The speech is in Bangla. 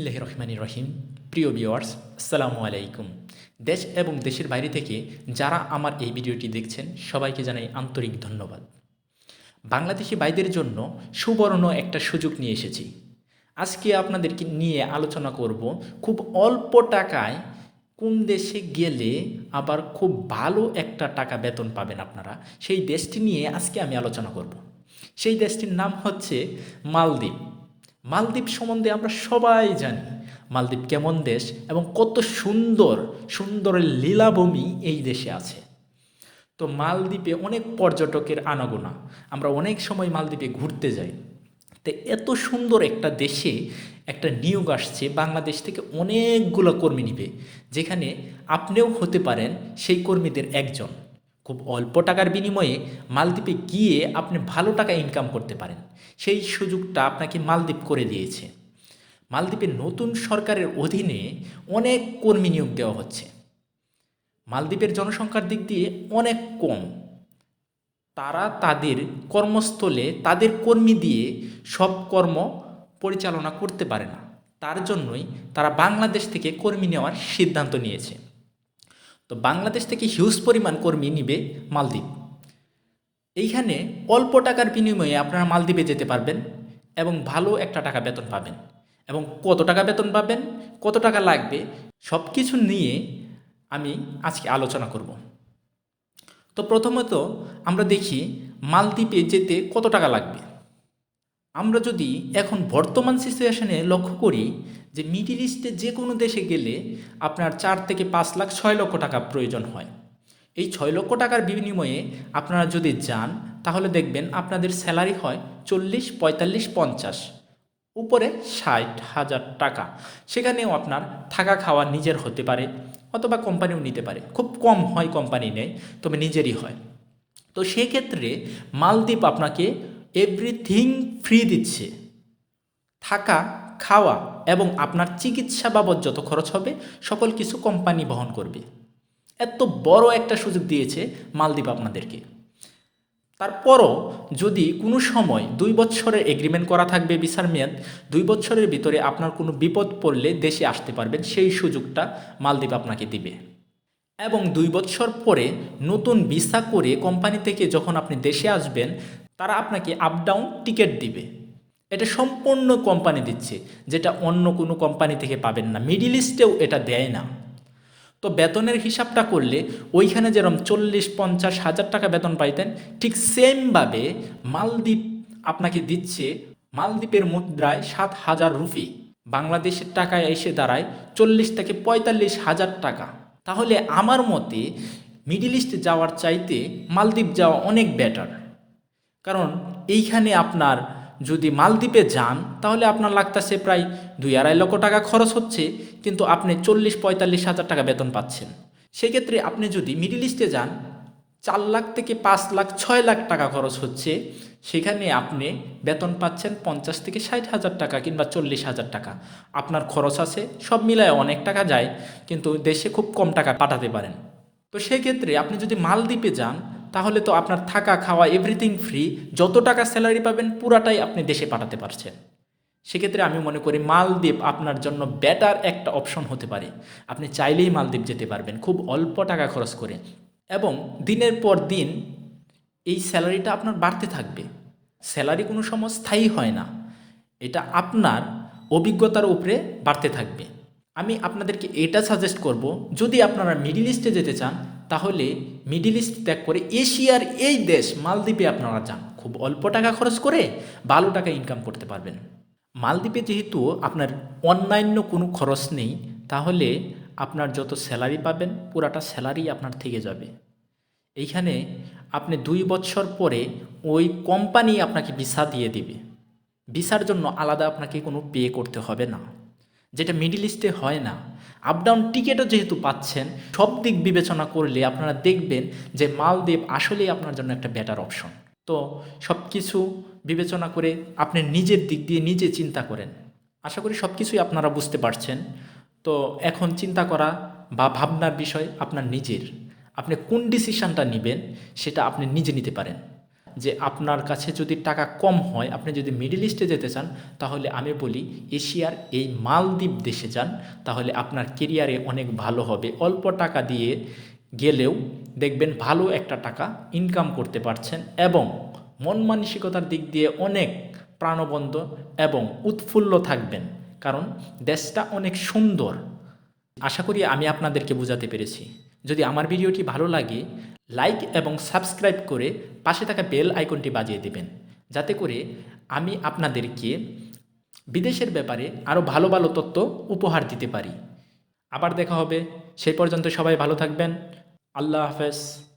বিসমিল্লাহ রহমানি রহিম প্রিয় ভিওয়ার্স আসসালামু আলাইকুম। দেশ এবং দেশের বাইরে থেকে যারা আমার এই ভিডিওটি দেখছেন, সবাইকে জানাই আন্তরিক ধন্যবাদ। বাংলাদেশি ভাইদের জন্য সুবর্ণ একটা সুযোগ নিয়ে এসেছি। আজকে আপনাদেরকে নিয়ে আলোচনা করব খুব অল্প টাকায় কোন দেশে গেলে আবার খুব ভালো একটা টাকা বেতন পাবেন আপনারা, সেই দেশটি নিয়ে আজকে আমি আলোচনা করব। সেই দেশটির নাম হচ্ছে মালদ্বীপ। মালদ্বীপ সম্বন্ধে আমরা সবাই জানি, মালদ্বীপ কেমন দেশ এবং কত সুন্দর সুন্দর লীলাভূমি এই দেশে আছে। তো মালদ্বীপে অনেক পর্যটকের আনাগোনা, আমরা অনেক সময় মালদ্বীপে ঘুরতে যাই। তো এত সুন্দর একটা দেশে একটা নিয়োগ আসছে, বাংলাদেশ থেকে অনেকগুলো কর্মী নিবে, যেখানে আপনিও হতে পারেন সেই কর্মীদের একজন। খুব অল্প টাকার বিনিময়ে মালদ্বীপে গিয়ে আপনি ভালো টাকা ইনকাম করতে পারেন। সেই সুযোগটা আপনাকে মালদ্বীপ করে দিয়েছে। মালদ্বীপের নতুন সরকারের অধীনে অনেক কর্মী নিয়োগ দেওয়া হচ্ছে। মালদ্বীপের জনসংখ্যার দিক দিয়ে অনেক কম। তারা তাদের কর্মস্থলে তাদের কর্মী দিয়ে সব কর্ম পরিচালনা করতে পারে না। তার জন্যই তারা বাংলাদেশ থেকে কর্মী নেওয়ার সিদ্ধান্ত নিয়েছে। তো বাংলাদেশ থেকে হিউজ পরিমাণ কর্মী নিবে মালদ্বীপ। এইখানে অল্প টাকার বিনিময়ে আপনারা মালদ্বীপে যেতে পারবেন এবং ভালো একটা টাকা বেতন পাবেন। এবং কত টাকা বেতন পাবেন, কত টাকা লাগবে সব কিছু নিয়ে আমি আজকে আলোচনা করব। তো প্রথমত আমরা দেখি মালদ্বীপে যেতে কত টাকা লাগবে। আমরা যদি এখন বর্তমান সিচুয়েশনে লক্ষ্য করি যে মিডিল ইস্টে যে কোনো দেশে গেলে আপনার চার থেকে পাঁচ লাখ ছয় লক্ষ টাকা প্রয়োজন হয়। এই ছয় লক্ষ টাকার বিনিময়ে আপনারা যদি যান, তাহলে দেখবেন আপনাদের স্যালারি হয় চল্লিশ, পঁয়তাল্লিশ, পঞ্চাশ, উপরে ষাট হাজার টাকা। সেখানেও আপনার থাকা খাওয়া নিজের হতে পারে অথবা কোম্পানিও নিতে পারে। খুব কম হয় কোম্পানি নেয়, তবে নিজেরই হয়। তো সেক্ষেত্রে মালদ্বীপ আপনাকে এভরিথিং ফ্রি দিচ্ছে। থাকা, খাওয়া এবং আপনার চিকিৎসা বাবদ যত খরচ হবে, সকল কিছু কোম্পানি বহন করবে। এত বড় একটা সুযোগ দিয়েছে মালদ্বীপ আপনাদেরকে। তারপরও যদি কোনো সময় দুই বছরের এগ্রিমেন্ট করা থাকবে ভিসার মেয়াদ, দুই বছরের ভিতরে আপনার কোনো বিপদ পড়লে দেশে আসতে পারবেন, সেই সুযোগটা মালদ্বীপ আপনাকে দিবে। এবং দুই বছর পরে নতুন ভিসা করে কোম্পানি থেকে যখন আপনি দেশে আসবেন তারা আপনাকে আপ ডাউন টিকিট দিবে। এটা সম্পূর্ণ কোম্পানি দিচ্ছে, যেটা অন্য কোনো কোম্পানি থেকে পাবেন না। মিডিল ইস্টেও এটা দেয় না। তো বেতনের হিসাবটা করলে ওইখানে যেরকম চল্লিশ, পঞ্চাশ, হাজার টাকা বেতন পাইতেন, ঠিক সেমভাবে মালদ্বীপ আপনাকে দিচ্ছে, মালদ্বীপের মুদ্রায় সাত হাজার রুপি। বাংলাদেশের টাকায় এসে দাঁড়ায় চল্লিশ থেকে পঁয়তাল্লিশ হাজার টাকা। তাহলে আমার মতে মিডিল ইস্টে যাওয়ার চাইতে মালদ্বীপ যাওয়া অনেক বেটার কারণ এইখানে আপনার যদি মালদ্বীপে যান, তাহলে আপনার লাগতেছে প্রায় দুই আড়াই লক্ষ টাকা খরচ হচ্ছে, কিন্তু আপনি চল্লিশ পঁয়তাল্লিশ হাজার টাকা বেতন পাচ্ছেন। সেক্ষেত্রে আপনি যদি মিডিল ইস্টে যান, চার লাখ থেকে পাঁচ লাখ, ছয় লাখ টাকা খরচ হচ্ছে, সেখানে আপনি বেতন পাচ্ছেন পঞ্চাশ থেকে ষাট হাজার টাকা কিংবা চল্লিশ হাজার টাকা। আপনার খরচ আছে, সব মিলায় অনেক টাকা যায়, কিন্তু দেশে খুব কম টাকা পাঠাতে পারেন। তো সেক্ষেত্রে আপনি যদি মালদ্বীপে যান তাহলে তো আপনার থাকা, খাওয়া এভরিথিং ফ্রি যত টাকা স্যালারি পাবেন, পুরাটাই আপনি দেশে পাঠাতে পারছেন। সেক্ষেত্রে আমি মনে করি মালদ্বীপ আপনার জন্য বেটার একটা অপশন হতে পারে। আপনি চাইলেই মালদ্বীপ যেতে পারবেন, খুব অল্প টাকা খরচ করে। এবং দিনের পর দিন এই স্যালারিটা আপনার বাড়তে থাকবে। স্যালারি কোনো সময় স্থায়ী হয় না। এটা আপনার অভিজ্ঞতার উপরে বাড়তে থাকবে। আমি আপনাদেরকে এটা সাজেস্ট করব, যদি আপনারা মিডিল ইস্টে যেতে চান তাহলে মিডিল ইস্ট ত্যাগ করে এশিয়ার এই দেশ, মালদ্বীপে আপনারা যান। খুব অল্প টাকা খরচ করে ভালো টাকা ইনকাম করতে পারবেন। মালদ্বীপে যেহেতু আপনার অন্যান্য কোনো খরচ নেই, তাহলে আপনার যত স্যালারি পাবেন, পুরাটা স্যালারি আপনার থেকে যাবে। এইখানে আপনি দুই বছর পরে ওই কোম্পানি আপনাকে ভিসা দিয়ে দিবে। ভিসার জন্য আলাদা আপনাকে কোনো পে করতে হবে না। যেটা মিডিল ইস্টে হয় না। আপ ডাউন টিকিটও যেহেতু পাচ্ছেন, সব দিক বিবেচনা করলে আপনারা দেখবেন যে মালদ্বীপ আসলেই আপনার জন্য একটা বেটার অপশন তো সব কিছু বিবেচনা করে আপনি নিজের দিক দিয়ে নিজে চিন্তা করেন। আশা করি সব কিছুই আপনারা বুঝতে পারছেন। তো এখন চিন্তা করা বা ভাবনার বিষয় আপনার নিজের। আপনি কোন ডিসিশনটা নেবেন, সেটা আপনি নিজে নিতে পারেন। যে আপনার কাছে যদি টাকা কম হয়, আপনি যদি মিডল ইস্টে যেতে চান, তাহলে আমি বলি এশিয়ার এই মালদ্বীপ দেশে যান, তাহলে আপনার কেরিয়ারে অনেক ভালো হবে। অল্প টাকা দিয়ে গেলেও দেখবেন ভালো একটা টাকা ইনকাম করতে পারছেন এবং মন মানসিকতার দিক দিয়ে অনেক প্রাণবন্ত এবং উৎফুল্ল থাকবেন। কারণ দেশটা অনেক সুন্দর। আশা করি আমি আপনাদেরকে বোঝাতে পেরেছি। যদি আমার ভিডিওটি ভালো লাগে লাইক এবং সাবস্ক্রাইব করে পাশে থাকা বেল আইকনটি বাজিয়ে দেবেন। যাতে করে আমি আপনাদেরকে বিদেশের ব্যাপারে আরও ভালো ভালো তথ্য উপহার দিতে পারি। আবার দেখা হবে। সেই পর্যন্ত সবাই ভালো থাকবেন। আল্লাহ হাফেজ।